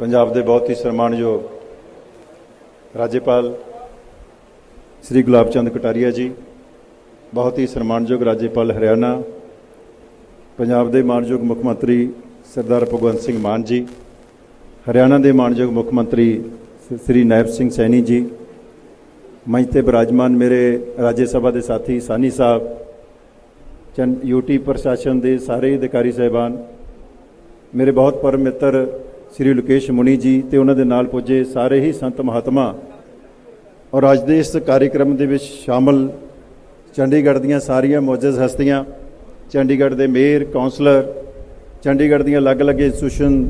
ਪੰਜਾਬ ਦੇ ਬਹੁਤ ਹੀ ਸਨਮਾਨਯੋਗ ਰਾਜਪਾਲ ਸ੍ਰੀ ਗੁਲਾਬ ਚੰਦ ਕਟਾਰੀਆ ਜੀ, ਬਹੁਤ ਹੀ ਸਨਮਾਨਯੋਗ ਰਾਜਪਾਲ ਹਰਿਆਣਾ, ਪੰਜਾਬ ਦੇ ਮਾਨਯੋਗ ਮੁੱਖ ਮੰਤਰੀ ਸਰਦਾਰ ਭਗਵੰਤ ਸਿੰਘ ਮਾਨ ਜੀ, ਹਰਿਆਣਾ ਦੇ ਮਾਨਯੋਗ ਮੁੱਖ ਮੰਤਰੀ ਸ੍ਰੀ ਨਾਇਬ ਸਿੰਘ ਸੈਣੀ ਜੀ ਮੰਚ ਤੇ ਬਿਰਾਜਮਾਨ ਮੇਰੇ ਰਾਜ ਸਭਾ ਦੇ ਸਾਥੀ ਸਾਨੀ ਸਾਹਿਬ, ਚੰਦ ਯੂਟੀ ਪ੍ਰਸ਼ਾਸਨ ਦੇ ਸਾਰੇ ਅਧਿਕਾਰੀ ਸਹਿਬਾਨ, ਮੇਰੇ ਬਹੁਤ ਪਰਮ ਮਿੱਤਰ ਸ੍ਰੀ ਲੋਕੇਸ਼ ਮੁਨੀ ਜੀ ਤੇ ਉਹਨਾਂ ਦੇ ਨਾਲ ਪੁੱਜੇ ਸਾਰੇ ਹੀ ਸੰਤ ਮਹਾਤਮਾ। ਔਰ ਅੱਜ ਦੇ ਇਸ ਕਾਰਜਕ੍ਰਮ ਦੇ ਵਿੱਚ ਸ਼ਾਮਲ ਚੰਡੀਗੜ੍ਹ ਦੀਆਂ ਸਾਰੀਆਂ ਮੌਜੂਦ ਹਸਤੀਆਂ, ਚੰਡੀਗੜ੍ਹ ਦੇ ਮੇਅਰ ਕਾਉਂਸਲਰ ਚੰਡੀਗੜ੍ਹ ਦੀਆਂ ਅਲੱਗ-ਅਲੱਗ ਇੰਸਟੀਟਿਊਸ਼ਨ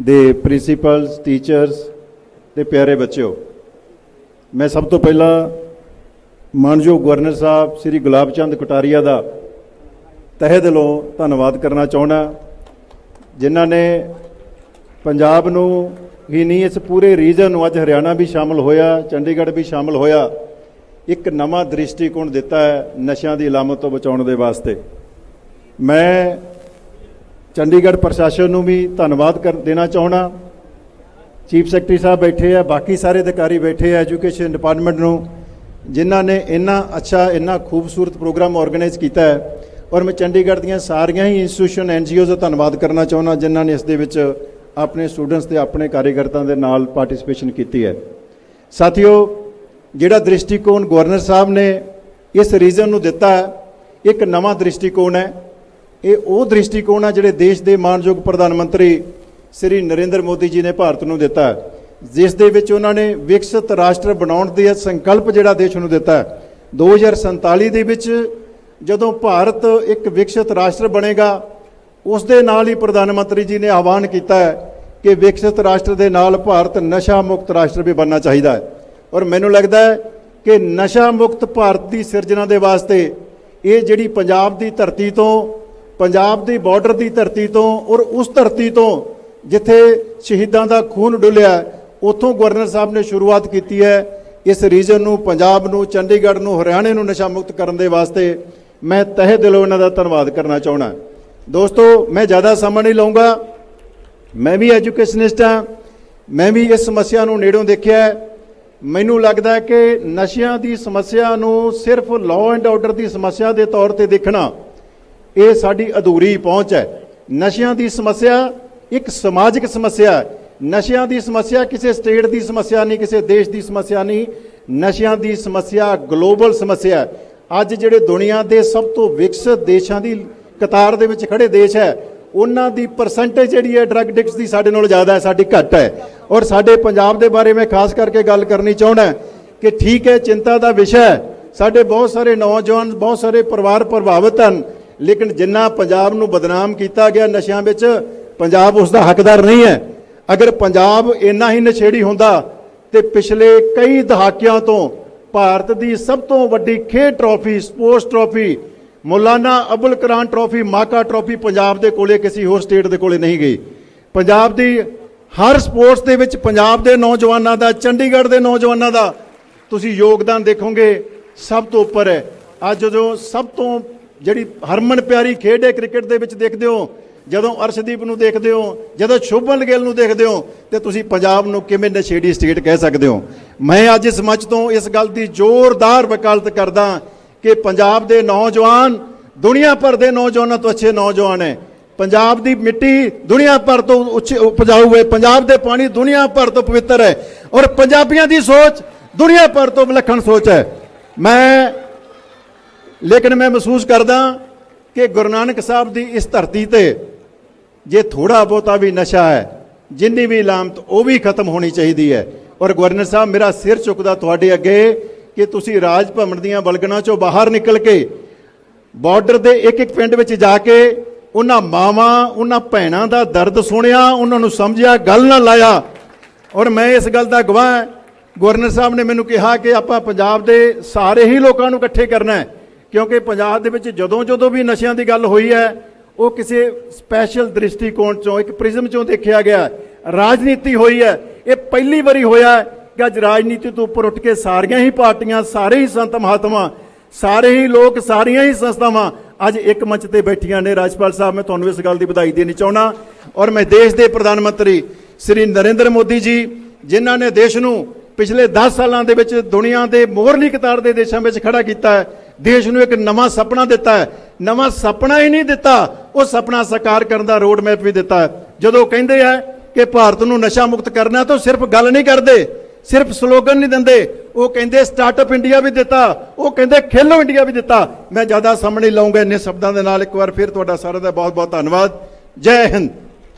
ਦੇ ਪ੍ਰਿੰਸੀਪਲਸ ਟੀਚਰਸ ਤੇ ਪਿਆਰੇ ਬੱਚਿਓ, ਮੈਂ ਸਭ ਤੋਂ ਪਹਿਲਾਂ ਮਾਨਯੋਗ ਗਵਰਨਰ ਸਾਹਿਬ, ਸ੍ਰੀ ਗੁਲਾਬ ਚੰਦ ਕਟਾਰੀਆ ਦਾ ਤਹਿ ਦਿਲੋਂ ਧੰਨਵਾਦ ਕਰਨਾ ਚਾਹੁੰਦਾ, ਜਿਨ੍ਹਾਂ ਨੇ ਪੰਜਾਬ ਨੂੰ ਹੀ ਨਹੀਂ, ਇਸ ਪੂਰੇ ਰੀਜਨ ਨੂੰ ਅੱਜ ਹਰਿਆਣਾ ਵੀ ਸ਼ਾਮਲ ਹੋਇਆ, ਚੰਡੀਗੜ੍ਹ ਵੀ ਸ਼ਾਮਲ ਹੋਇਆ। ਇੱਕ ਨਵਾਂ ਦ੍ਰਿਸ਼ਟੀਕੋਣ ਦਿੱਤਾ ਹੈ ਨਸ਼ਿਆਂ ਦੀ ਲਾਮਤ ਤੋਂ ਬਚਾਉਣ ਦੇ ਵਾਸਤੇ। ਮੈਂ ਚੰਡੀਗੜ੍ਹ ਪ੍ਰਸ਼ਾਸਨ ਨੂੰ ਵੀ ਧੰਨਵਾਦ ਕਰ, ਦੇਣਾ ਚਾਹਣਾ ਚੀਫ ਸੈਕਟਰੀ ਸਾਹਿਬ ਬੈਠੇ ਆ, ਬਾਕੀ ਸਾਰੇ ਅਧਿਕਾਰੀ ਬੈਠੇ ਆ, ਐਜੂਕੇਸ਼ਨ ਡਿਪਾਰਟਮੈਂਟ ਨੂੰ, ਜਿਨ੍ਹਾਂ ਨੇ ਇੰਨਾ ਅੱਛਾ, ਇੰਨਾ ਖੂਬਸੂਰਤ ਪ੍ਰੋਗਰਾਮ ਆਰਗੇਨਾਈਜ਼ ਕੀਤਾ ਹੈ। ਔਰ ਮੈਂ ਚੰਡੀਗੜ੍ਹ ਦੀਆਂ ਸਾਰੀਆਂ ਹੀ ਇੰਸਟੀਟਿਊਸ਼ਨ ਐਨਜੀਓਜ਼ ਦਾ ਧੰਨਵਾਦ ਕਰਨਾ ਚਾਹੁੰਦਾ, ਜਿਨ੍ਹਾਂ ਨੇ ਇਸ ਦੇ ਵਿੱਚ ਆਪਣੇ ਸਟੂਡੈਂਟਸ ਤੇ ਆਪਣੇ ਕਾਰਜਕਰਤਾਵਾਂ ਦੇ ਨਾਲ ਪਾਰਟਿਸਿਪੇਸ਼ਨ ਕੀਤੀ ਹੈ। ਸਾਥੀਓ, ਜਿਹੜਾ ਦ੍ਰਿਸ਼ਟੀਕੋਣ ਗਵਰਨਰ ਸਾਹਿਬ ਨੇ ਇਸ ਰੀਜਨ ਨੂੰ ਦਿੱਤਾ ਇੱਕ ਨਵਾਂ ਦ੍ਰਿਸ਼ਟੀਕੋਣ ਹੈ। ਇਹ ਉਹ ਦ੍ਰਿਸ਼ਟੀਕੋਣ ਹੈ ਜਿਹੜੇ ਦੇਸ਼ ਦੇ ਮਾਨਯੋਗ ਪ੍ਰਧਾਨ ਮੰਤਰੀ ਸ੍ਰੀ ਨਰਿੰਦਰ ਮੋਦੀ ਜੀ ਨੇ ਭਾਰਤ ਨੂੰ ਦਿੱਤਾ ਜਿਸ ਦੇ ਵਿੱਚ ਉਹਨਾਂ ਨੇ ਵਿਕਸਿਤ ਰਾਸ਼ਟਰ ਬਣਾਉਣ ਦੇ ਸੰਕਲਪ ਜਿਹੜਾ ਦੇਸ਼ ਨੂੰ ਦਿੱਤਾ ਹੈ। 2047 ਦੇ ਵਿੱਚ ਜਦੋਂ ਭਾਰਤ ਇੱਕ ਵਿਕਸਿਤ ਰਾਸ਼ਟਰ ਬਣੇਗਾ ਉਸ ਦੇ ਨਾਲ ਹੀ ਪ੍ਰਧਾਨ ਮੰਤਰੀ ਜੀ ਨੇ ਆਹਵਾਨ ਕੀਤਾ ਹੈ ਕਿ ਵਿਕਸਿਤ ਰਾਸ਼ਟਰ ਦੇ ਨਾਲ ਭਾਰਤ ਨਸ਼ਾ ਮੁਕਤ ਰਾਸ਼ਟਰ ਵੀ ਬਣਨਾ ਚਾਹੀਦਾ ਹੈ। ਔਰ ਮੈਨੂੰ ਲੱਗਦਾ ਹੈ ਕਿ ਨਸ਼ਾ ਮੁਕਤ ਭਾਰਤ ਦੀ ਸਿਰਜਣਾ ਦੇ ਵਾਸਤੇ ਇਹ ਜਿਹੜੀ ਪੰਜਾਬ ਦੀ ਧਰਤੀ ਤੋਂ, ਪੰਜਾਬ ਦੀ ਬਾਰਡਰ ਦੀ ਧਰਤੀ ਤੋਂ ਔਰ ਉਸ ਧਰਤੀ ਤੋਂ ਜਿੱਥੇ ਸ਼ਹੀਦਾਂ ਦਾ ਖੂਨ ਡੁੱਲਿਆ ਉੱਥੋਂ ਗਵਰਨਰ ਸਾਹਿਬ ਨੇ ਸ਼ੁਰੂਆਤ ਕੀਤੀ ਹੈ। ਇਸ ਰੀਜਨ ਨੂੰ, ਪੰਜਾਬ ਨੂੰ, ਚੰਡੀਗੜ੍ਹ ਨੂੰ, ਹਰਿਆਣੇ ਨੂੰ ਨਸ਼ਾ ਮੁਕਤ ਕਰਨ ਦੇ ਵਾਸਤੇ ਮੈਂ ਤਹਿ ਦਿਲੋਂ ਇਹਨਾਂ ਦਾ ਧੰਨਵਾਦ ਕਰਨਾ ਚਾਹੁੰਦਾ ਦੋਸਤੋ, ਮੈਂ ਜ਼ਿਆਦਾ ਸਮਾਂ ਨਹੀਂ ਲਵਾਂਗਾ ਮੈਂ ਵੀ ਐਜੂਕੇਸ਼ਨਿਸਟ ਹਾਂ। ਮੈਂ ਵੀ ਇਸ ਸਮੱਸਿਆ ਨੂੰ ਨੇੜੋਂ ਦੇਖਿਆ ਮੈਨੂੰ ਲੱਗਦਾ ਕਿ ਨਸ਼ਿਆਂ ਦੀ ਸਮੱਸਿਆ ਨੂੰ ਸਿਰਫ ਲਾਅ ਐਂਡ ਆਰਡਰ ਦੀ ਸਮੱਸਿਆ ਦੇ ਤੌਰ ਤੇ ਦੇਖਣਾ, ਇਹ ਸਾਡੀ ਅਧੂਰੀ ਪਹੁੰਚ ਹੈ। ਨਸ਼ਿਆਂ ਦੀ ਸਮੱਸਿਆ ਇੱਕ ਸਮਾਜਿਕ ਸਮੱਸਿਆ ਹੈ। ਨਸ਼ਿਆਂ ਦੀ ਸਮੱਸਿਆ ਕਿਸੇ ਸਟੇਟ ਦੀ ਸਮੱਸਿਆ ਨਹੀਂ, ਕਿਸੇ ਦੇਸ਼ ਦੀ ਸਮੱਸਿਆ ਨਹੀਂ। ਨਸ਼ਿਆਂ ਦੀ ਸਮੱਸਿਆ ਗਲੋਬਲ ਸਮੱਸਿਆ ਅੱਜ ਜਿਹੜੇ ਦੁਨੀਆ ਦੇ ਸਭ ਤੋਂ ਵਿਕਸਿਤ ਦੇਸ਼ਾਂ ਦੀ ਕਤਾਰ ਦੇ ਵਿੱਚ ਖੜੇ ਦੇਸ਼ ਹੈ, ਉਹਨਾਂ ਦੀ ਪਰਸੈਂਟੇਜ ਜਿਹੜੀ ਹੈ ਡਰੱਗ ਐਡਿਕਟਸ ਦੀ ਸਾਡੇ ਨਾਲ ਜ਼ਿਆਦਾ ਹੈ, ਸਾਡੀ ਘੱਟ ਹੈ। ਔਰ ਸਾਡੇ ਪੰਜਾਬ ਦੇ ਬਾਰੇ ਮੈਂ ਖਾਸ ਕਰਕੇ ਗੱਲ ਕਰਨੀ ਚਾਹੁੰਦਾ ਕਿ ਠੀਕ ਹੈ, ਚਿੰਤਾ ਦਾ ਵਿਸ਼ਾ ਹੈ। ਸਾਡੇ ਬਹੁਤ ਸਾਰੇ ਨੌਜਵਾਨ, ਬਹੁਤ ਸਾਰੇ ਪਰਿਵਾਰ ਪ੍ਰਭਾਵਿਤ ਹਨ, ਲੇਕਿਨ ਜਿੰਨਾ ਪੰਜਾਬ ਨੂੰ ਬਦਨਾਮ ਕੀਤਾ ਗਿਆ ਨਸ਼ਿਆਂ ਵਿੱਚ, ਪੰਜਾਬ ਉਸ ਦਾ ਹੱਕਦਾਰ ਨਹੀਂ ਹੈ। ਅਗਰ ਪੰਜਾਬ ਇੰਨਾ ਹੀ ਨਸ਼ੇੜੀ ਹੁੰਦਾ ਤੇ ਪਿਛਲੇ ਕਈ ਦਹਾਕਿਆਂ ਤੋਂ ਭਾਰਤ ਦੀ ਸਭ ਤੋਂ ਵੱਡੀ ਖੇਡ trophy sports trophy Maulana Abul Kalam trophy, MAKA trophy Punjab ਦੇ ਕੋਲੇ ਕਿਸੇ ਹੋਰ ਸਟੇਟ ਦੇ ਕੋਲੇ ਨਹੀਂ ਗਈ। ਪੰਜਾਬ ਦੀ ਹਰ ਸਪੋਰਟਸ ਦੇ ਵਿੱਚ ਪੰਜਾਬ ਦੇ ਨੌਜਵਾਨਾਂ ਦਾ, ਚੰਡੀਗੜ੍ਹ ਦੇ ਨੌਜਵਾਨਾਂ ਦਾ ਤੁਸੀਂ ਯੋਗਦਾਨ ਦੇਖੋਗੇ, ਸਭ ਤੋਂ ਉੱਪਰ ਹੈ। ਅੱਜ ਜਦੋਂ ਸਭ ਤੋਂ ਜਿਹੜੀ ਹਰਮਨ ਪਿਆਰੀ ਖੇਡ ਹੈ ਕ੍ਰਿਕਟ ਦੇ ਵਿੱਚ ਦੇਖਦੇ ਹੋ, ਜਦੋਂ ਅਰਸ਼ਦੀਪ ਨੂੰ ਦੇਖਦੇ ਹੋ, ਜਦੋਂ ਸ਼ੁਭਨ ਗਿੱਲ ਨੂੰ ਦੇਖਦੇ ਹੋ, ਤੇ ਤੁਸੀਂ ਪੰਜਾਬ ਨੂੰ ਕਿਵੇਂ ਨਸ਼ੇੜੀ ਸਟੇਟ ਕਹਿ ਸਕਦੇ ਹੋ? ਮੈਂ ਅੱਜ ਇਸ ਮੰਚ ਤੋਂ ਇਸ ਗੱਲ ਦੀ ਜ਼ੋਰਦਾਰ ਵਕਾਲਤ ਕਰਦਾ ਕਿ ਪੰਜਾਬ ਦੇ ਨੌਜਵਾਨ, ਦੁਨੀਆ ਭਰ ਦੇ ਨੌਜਵਾਨਾਂ ਤੋਂ ਅੱਛੇ ਨੌਜਵਾਨ ਹੈ। ਪੰਜਾਬ ਦੀ ਮਿੱਟੀ ਦੁਨੀਆ ਭਰ ਤੋਂ ਉੱਚੇ ਉਪਜਾਊ ਹੈ। ਪੰਜਾਬ ਦੇ ਪਾਣੀ ਦੁਨੀਆ ਭਰ ਤੋਂ ਪਵਿੱਤਰ ਹੈ। ਔਰ ਪੰਜਾਬੀਆਂ ਦੀ ਸੋਚ ਦੁਨੀਆ ਭਰ ਤੋਂ ਵਿਲੱਖਣ ਸੋਚ ਹੈ। ਮੈਂ, ਲੇਕਿਨ ਮੈਂ ਮਹਿਸੂਸ ਕਰਦਾ ਕਿ ਗੁਰੂ ਨਾਨਕ ਸਾਹਿਬ ਦੀ ਇਸ ਧਰਤੀ ਤੇ ਜੇ ਥੋੜਾ ਬਹੁਤਾ ਵੀ ਨਸ਼ਾ ਹੈ, ਜਿੰਨੀ ਵੀ ਲਾਮਤ ਉਹ ਵੀ ਖਤਮ ਹੋਣੀ ਚਾਹੀਦੀ ਹੈ। ਔਰ ਗਵਰਨਰ ਸਾਹਿਬ, ਮੇਰਾ ਸਿਰ ਚੁੱਕਦਾ ਤੁਹਾਡੇ ਅੱਗੇ ਕਿ ਤੁਸੀਂ ਰਾਜ ਭਵਨ ਦੀਆਂ ਬਲਗਣਾ ਚੋਂ ਬਾਹਰ ਨਿਕਲ ਕੇ ਬਾਰਡਰ ਦੇ ਇੱਕ ਇੱਕ ਪਿੰਡ ਵਿੱਚ ਜਾ ਕੇ ਉਹਨਾਂ ਮਾਵਾਂ, ਉਹਨਾਂ ਭੈਣਾਂ ਦਾ ਦਰਦ ਸੁਣਿਆ, ਉਹਨਾਂ ਨੂੰ ਸਮਝਿਆ, ਗੱਲ ਨਾ ਲਾਇਆ। ਔਰ ਮੈਂ ਇਸ ਗੱਲ ਦਾ ਗਵਾਹ ਹਾਂ। ਗਵਰਨਰ ਸਾਹਿਬ ਨੇ ਮੈਨੂੰ ਕਿਹਾ ਕਿ ਆਪਾਂ ਪੰਜਾਬ ਦੇ ਸਾਰੇ ਹੀ ਲੋਕਾਂ ਨੂੰ ਇਕੱਠੇ ਕਰਨਾ ਹੈ, ਕਿਉਂਕਿ ਪੰਜਾਬ ਦੇ ਵਿੱਚ ਜਦੋਂ ਜਦੋਂ ਵੀ ਨਸ਼ਿਆਂ ਦੀ ਗੱਲ ਹੋਈ ਹੈ, ਉਹ ਕਿਸੇ ਸਪੈਸ਼ਲ ਦ੍ਰਿਸ਼ਟੀਕੋਣ ਚੋਂ, ਇੱਕ ਪ੍ਰਿਜ਼ਮ ਚੋਂ ਦੇਖਿਆ ਗਿਆ ਰਾਜਨੀਤੀ ਹੋਈ ਹੈ, ਇਹ ਪਹਿਲੀ ਵਾਰੀ ਹੋਇਆ ਕਿ ਅੱਜ ਰਾਜਨੀਤੀ ਤੋਂ ਉੱਪਰ ਉੱਠ ਕੇ ਸਾਰੀਆਂ ਹੀ ਪਾਰਟੀਆਂ, ਸਾਰੇ ਹੀ ਸੰਤ ਮਹਾਤਮਾ, ਸਾਰੇ ਹੀ ਲੋਕ, ਸਾਰੀਆਂ ਹੀ ਸੰਸਥਾਵਾਂ ਅੱਜ ਇੱਕ ਮੰਚ ਤੇ ਬੈਠੀਆਂ ਨੇ। ਰਾਜਪਾਲ ਸਾਹਿਬ, ਮੈਂ ਤੁਹਾਨੂੰ ਇਸ ਗੱਲ ਦੀ ਵਧਾਈ ਦੇਣੀ ਚਾਹੁੰਦਾ ਔਰ ਮੈਂ ਦੇਸ਼ ਦੇ ਪ੍ਰਧਾਨ ਮੰਤਰੀ ਸ੍ਰੀ ਨਰਿੰਦਰ ਮੋਦੀ ਜੀ, ਜਿਨ੍ਹਾਂ ਨੇ ਦੇਸ਼ ਨੂੰ ਪਿਛਲੇ 10 ਸਾਲਾਂ ਦੇ ਵਿੱਚ ਦੁਨੀਆ ਦੇ ਮੋਹਰਲੀ ਕਤਾਰ ਦੇ ਦੇਸ਼ਾਂ ਵਿੱਚ ਖੜਾ ਕੀਤਾ ਹੈ, ਦੇਸ਼ ਨੂੰ ਇੱਕ ਨਵਾਂ ਸੁਪਨਾ ਦਿੱਤਾ ਹੈ। ਨਵਾਂ ਸੁਪਨਾ ਹੀ ਨਹੀਂ ਦਿੱਤਾ, ਉਹ ਸੁਪਨਾ ਸਾਕਾਰ ਕਰਨ ਦਾ ਰੋਡ ਮੈਪ ਵੀ ਦਿੱਤਾ ਜਦੋਂ ਕਹਿੰਦੇ ਆ ਕਿ ਭਾਰਤ ਨੂੰ ਨਸ਼ਾ ਮੁਕਤ ਕਰਨਾ ਤਾਂ ਉਹ ਸਿਰਫ ਗੱਲ ਨਹੀਂ ਕਰਦੇ। ਸਿਰਫ ਸਲੋਗਨ ਨਹੀਂ ਦਿੰਦੇ। ਉਹ ਕਹਿੰਦੇ ਸਟਾਰਟਅਪ ਇੰਡੀਆ ਵੀ ਦਿੱਤਾ। ਉਹ ਕਹਿੰਦੇ ਖੇਲੋ ਇੰਡੀਆ ਵੀ ਦਿੱਤਾ। ਮੈਂ ਜ਼ਿਆਦਾ ਸਾਹਮਣੇ ਲਾਉਂਗਾ ਇੰਨੇ ਸ਼ਬਦਾਂ ਦੇ ਨਾਲ। ਇੱਕ ਵਾਰ ਫਿਰ ਤੁਹਾਡਾ ਸਾਰਿਆਂ ਦਾ ਬਹੁਤ ਬਹੁਤ ਧੰਨਵਾਦ। ਜੈ ਹਿੰਦ।